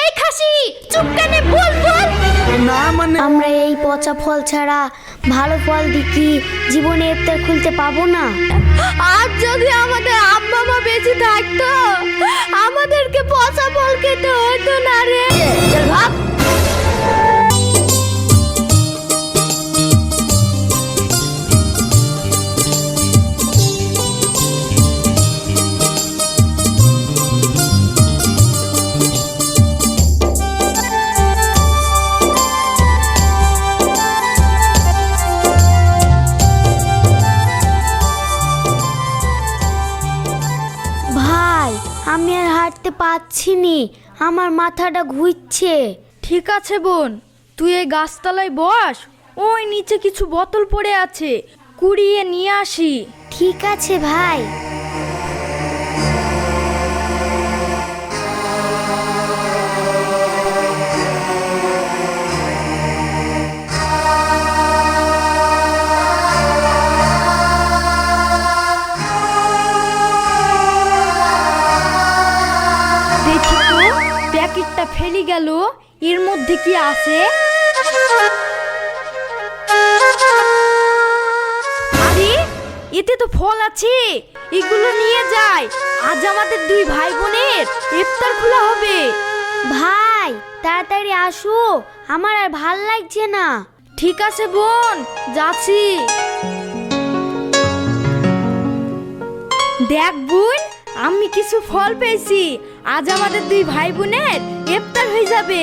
এই খাসি চুপ কানে বল বল। না মানে আমরা এই পচা ফল ছাড়া ভালো ফল দেখি জীবনে ইফতার খুলতে পাবো না। আর যদি আমাদের আব্বা মা বেঁচে থাকতো আমাদেরকে পচা ফল খেতে হতো না রে। চল ভাব আমার মাথাটা ঘুরছে ঠিক আছে বোন তুই এই গাছতলায় বস ওই নিচে কিছু বোতল পড়ে আছে কুড়িয়ে নিয়ে আসি। ঠিক আছে ভাই। গেল? এর মধ্যে কি আছে? আরে এতে তো ফল আছে। এগুলো নিয়ে যাই। আজ আমাদের দুই ভাই বোনের ইফতার খোলা হবে। ভাই তাড়াতাড়ি আসো। আমার আর ভালো লাগছে না। ঠিক আছে বোন যাচ্ছি। দেখ বোন আমি কিছু ফল পেয়েছি। আজ আমাদের দুই ভাই বোনের ইফতার হয়ে যাবে।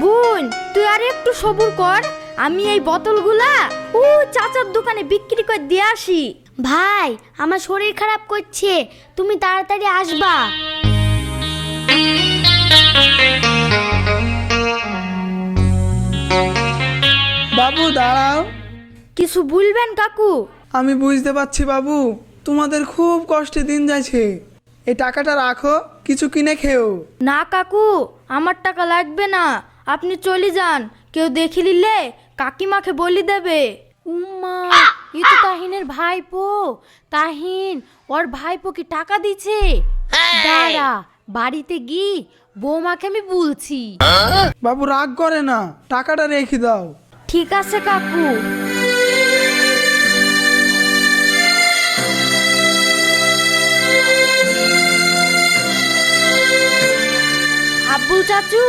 বোন তুই আর একটু সবুর কর আমি এই বোতলগুলা ও চাচার দোকানে বিক্রি করে দিয়ে আসি। ভাই আমার শরীর খারাপ করছে তুমি তাড়াতাড়ি আসবা। বাবু দাঁড়াও। কিছু বলবেন কাকু? আমি বুঝতে পারছি বাবু তোমাদের খুব কষ্টে দিন যাচ্ছে। এই টাকাটা রাখো। কিছু কিনে খেও। না কাকু আমার টাকা লাগবে না। আপনি চলে যান। কেউ দেখে নিলে কাকিমাকে বলি দেবে। উম্মা এ তো তাহিনের ভাইপো। তাহিন ওর ভাইপো কি টাকা দিছে? দাঁড়া বাড়িতে গি বৌমাকে আমি বলছি। বাবু রাগ করে না টাকাটা রেখে দাও। ঠিক আছে কাকু। চাচু,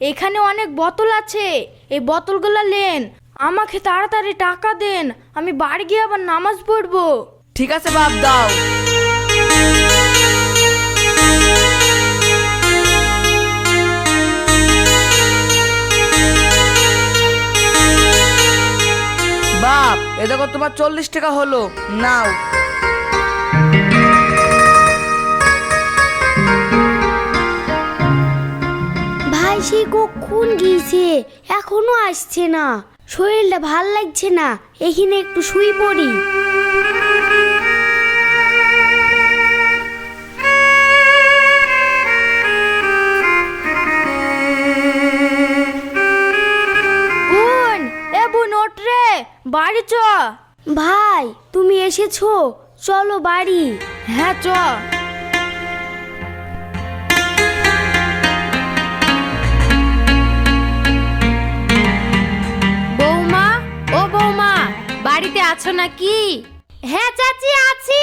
এখানে অনেক বোতল আছে। এই বোতলগুলো নেন। আমাকে তাড়াতাড়ি টাকা দেন। আমি বাড়ি গিয়ে আবার নামাজ পড়ব। ঠিক আছে, বাপ, দাও। বাপ, এ দেখো তোমার চল্লিশ টাকা হলো। নাও। ভাই সে কখন গিয়েছে? এখনও আসছে না। শরীরটা ভালো লাগছে না। এখানে একটু শুই পড়ি। বাড়ি চ। ভাই তুমি এসেছ? চলো বাড়ি। হ্যাঁ চ। বাড়িতে আছো নাকি? হ্যাঁ চাচি, আছি।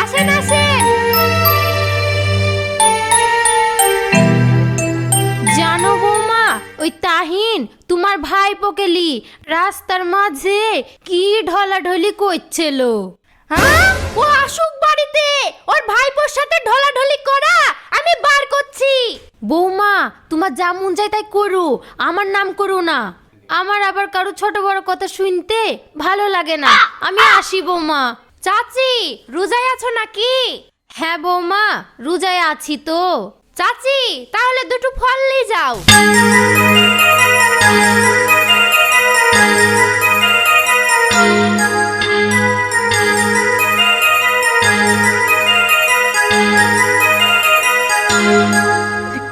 আসেন আসেন। জানো বৌমা, ওই তাহিন, তোমার ভাই রাস্তার মাঝে কি ঢলাঢলি করছিল? হ্যাঁ? ও আসুক বাড়িতে, ওর ভাইপোর সাথে ঢলাঢলি করা, আমি বার করছি। বৌমা, তোমার যা মন যায় তাই করো, আমার নাম করো না। আমার আবার কারও ছোট বড় কথা শুনতে ভালো লাগে না। আমি আসি বৌমা। চাচি, রোজায় আছো নাকি? হ্যাঁ বৌমা, রোজায় আছি তো। চাচি, তাহলে দুটো ফল নিয়ে যাও।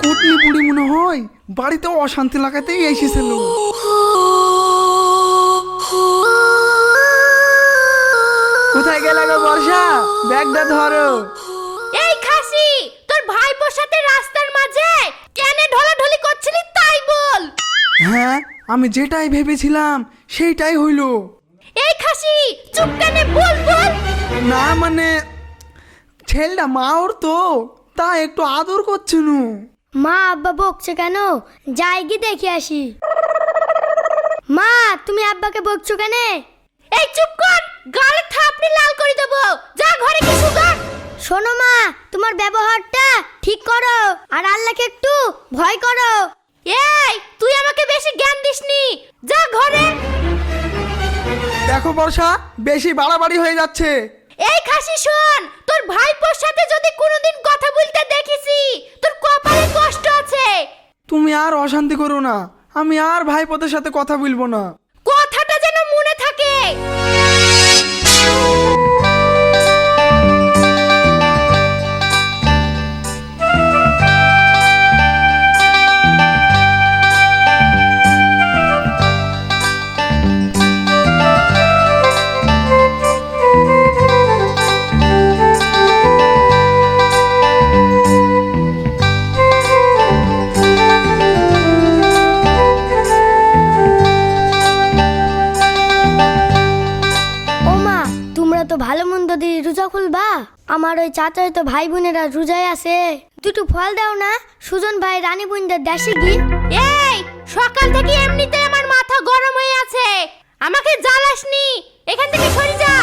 কুটনি বুড়ি মনে হয় বাড়িতে অশান্তি লাগাতেই এসেছিল কোথায় গেলে গো বর্ষা? ব্যাগটা ধরো। এই খাসি তোর ভাই সাথে রাস্তার মাঝে কেন ঢলাঢলি বল। হ্যাঁ আমি যেটাই ভেবেছিলাম সেইটাই হইল। এই খাসি চুপ কানে বল বল। না মানে ছেলেটা মা ওর তো তা একটু আদর করছে নু মা আব্বা বকছে কেন? যাই গিয়ে দেখে আসি। মা তুমি আব্বাকে বকছো কেন? এই চুপ কর গালে থাপড়ি লাল করে দেবো। যা ঘরে কিছু কর শোনো মা তোমার ব্যবহারটা ঠিক করো আর আল্লাহকে একটু ভয় করো। এই তুই আমাকে বেশি জ্ঞান দিসনি। যা ঘরে। দেখো বর্ষা বেশি বাড়াবাড়ি হয়ে যাচ্ছে। এই খাসি শোন তোর ভাইপোর সাথে যদি কোনোদিন কথা বলতে দেখিসি তোর কপালে কষ্ট আছে। তুমি আর অশান্তি করো না। আমি আর ভাইপোদের সাথে কথা বলব না। আমার ওই চাচার তো ভাই বোনেরা রোজায় আছে। দুটো ফল দাও না, সুজন ভাই, রানী বোনদের দেশে গি এই, সকাল থেকে এমনিতে আমার মাথা গরম হয়ে আছে। আমাকে জ্বালাসনি, এখান থেকে সরে যা।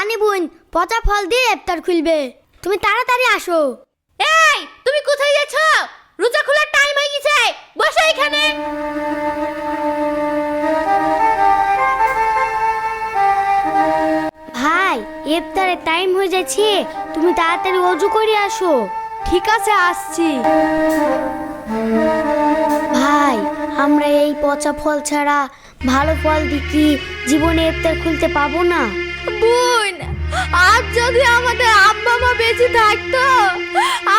রানী বোন পচা ফল দিয়ে ইফতার খুলবে। তুমি তাড়াতাড়ি আসো। এই তুমি কোথায় যাচ্ছ? রোজা খোলার টাইম হয়ে গেছে। বসো এখানে। ভাই ইফতারের টাইম হয়ে যাচ্ছে। তুমি তাড়াতাড়ি অজু করে আসো। ঠিক আছে আসছি। ভাই আমরা এই পচা ফল ছাড়া ভালো ফল দেখি। জীবনে ইফতার খুলতে পাবো না। আজ যদি আমাদের আব্বা মা বেঁচে থাকতো,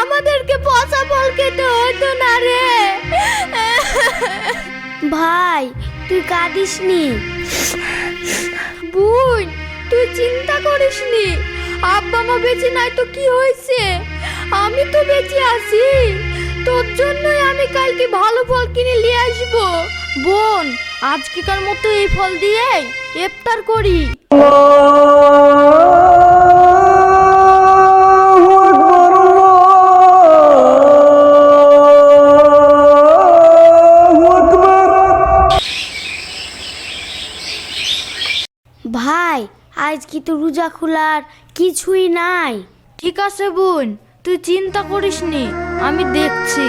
আমাদেরকে পচা ফল খেতে হতো না রে। ভাই, তুই কাঁদিস নি বোন, তুই চিন্তা করিস নি আব্বা মা বেঁচে নাই তো কি হয়েছে? আমি তো বেঁচে আছি। তোর জন্যই আমি কালকে ভালো ফল কিনে নিয়ে আসব। বোন, আজকেকার মতো এই ফল দিয়ে ইফতার করি। আজ কি তো রোজা খোলার কিছুই নাই। ঠিক আছে বোন, তুই চিন্তা করিস নি আমি দেখছি।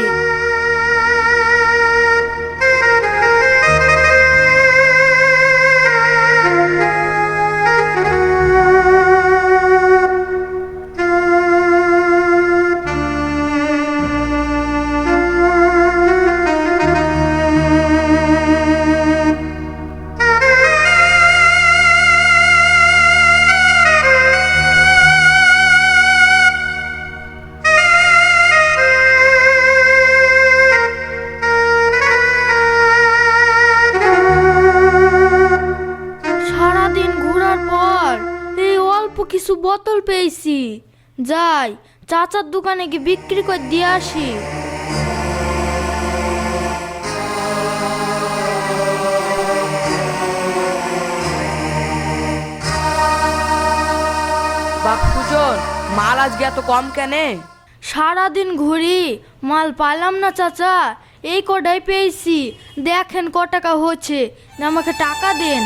কিছু বোতল পেয়েছি। যাই চাচার দোকানে গিয়ে বিক্রি করে দিয়ে আসি। সুজন মাল আজকে এত কম কেনে? সারাদিন ঘুরি মাল পাইলাম না চাচা। এই কটাই পেয়েছি। দেখেন ক টাকা হচ্ছে। আমাকে টাকা দেন।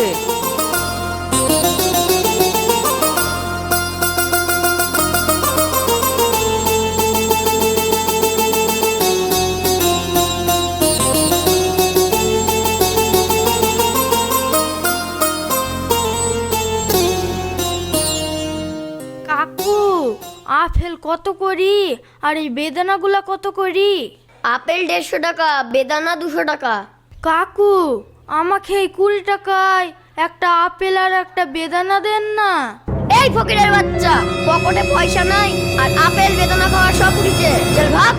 হয়েছে কাকু আপেল কত করি? আর এই বেদানাগুলা কত করি? আপেল দেড়শো টাকা বেদানা দুশো টাকা। কাকু আমাকে এই কুড়ি টাকায় একটা আপেল আর একটা বেদানা দেন না। এই ফকিরের বাচ্চা পকেটে পয়সা নাই আর আপেল বেদানা খাওয়ার সব উঠেছে। চল ভাব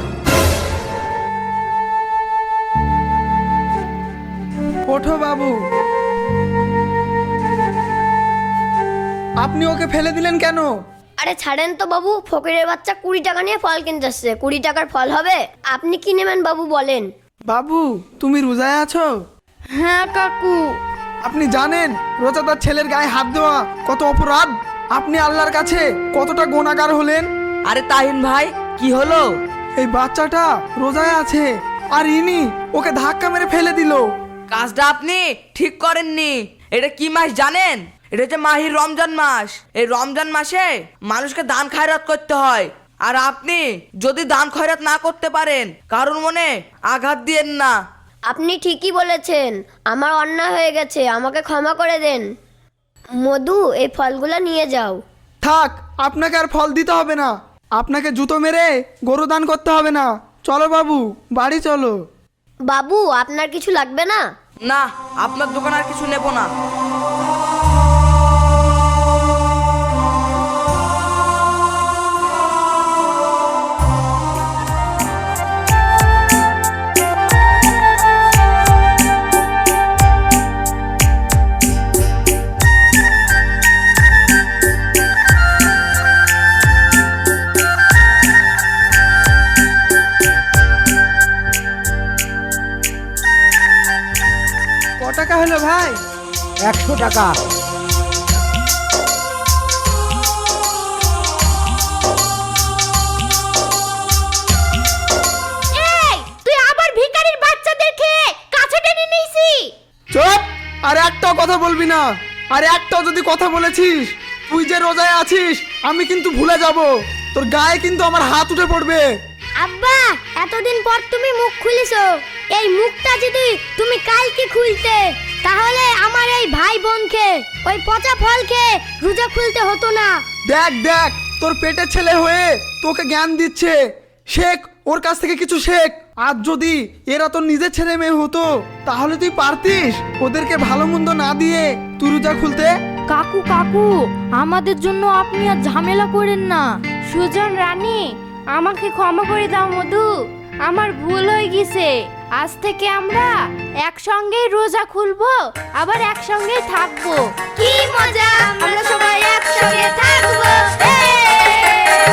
ওঠো বাবু। আপনি ওকে ফেলে দিলেন কেন? আরে ছাড়েন তো বাবু ফকিরের বাচ্চা কুড়ি টাকা নিয়ে ফল কিনতে আসছে। কুড়ি টাকার ফল হবে? আপনি কি নেবেন বাবু বলেন। বাবু তুমি রোজায় আছো? হ্যাঁ কাকু। আপনি জানেন রোজাদার ছেলের গায়ে হাত দেওয়া কত অপরাধ? আপনি আল্লাহর কাছে কতটা গোনাগার হলেন? আরে তাহিন ভাই কি হলো? এই বাচ্চাটা রোজায় আছে আর ইনি ওকে ধাক্কা মেরে ফেলে দিল। কাজটা আপনি ঠিক করেননি। এটা কি মাস জানেন? এটা হচ্ছে মাহির রমজান মাস। এই রমজান মাসে মানুষকে দান খয়রাত করতে হয়। আর আপনি যদি দান খয়রাত না করতে পারেন কারোর মনে আঘাত দিয়েন না। আপনি ঠিকই বলেছেন। আমার অন্যায় হয়ে গেছে আমাকে ক্ষমা করে দেন। মধু এই ফলগুলো নিয়ে যাও। থাক আপনাকে আর ফল দিতে হবে না। আপনাকে জুতো মেরে গরু দান করতে হবে না। চলো বাবু বাড়ি চলো। বাবু আপনার কিছু লাগবে না? না আপনার দোকান আর কিছু নেব না। কাছে টেনে নিয়েছি। চুপ! আর একটাও কথা বলবি না। আর একটাও যদি কথা বলেছিস তুই যে রোজায় আছিস আমি কিন্তু ভুলে যাব। তোর গায়ে কিন্তু আমার হাত উঠে পড়বে। আব্বা এতদিন পর তুমি মুখ খুলিছো। এই মুখটা যদি তুমি কালকে খুলতে। তাহলে আমার এই ভাই বোনকে ওই পচা ফল খেয়ে রোজা খুলতে হতো না। দেখ দেখ তোর পেটের ছেলে হয়ে তোকে জ্ঞান দিচ্ছে। শেখ ওর কাছ থেকে কিছু শেখ। আজ যদি এরা তোর নিজের ছেলে মেয়ে হতো তাহলে তুই পারতিস ওদেরকে ভালো মন্দ না দিয়ে তুই রোজা খুলতে? কাকু কাকু আমাদের জন্য আপনি আর ঝামেলা করেন না। সুজন রানী আমাকে ক্ষমা করে দাও মধু। আমার ভুল হয়ে গেছে। আজ থেকে আমরা একসঙ্গেই রোজা খুলবো আবার একসঙ্গেই থাকব। কি মজা আমরা সবাই একসঙ্গে থাকব। হ্যাঁ।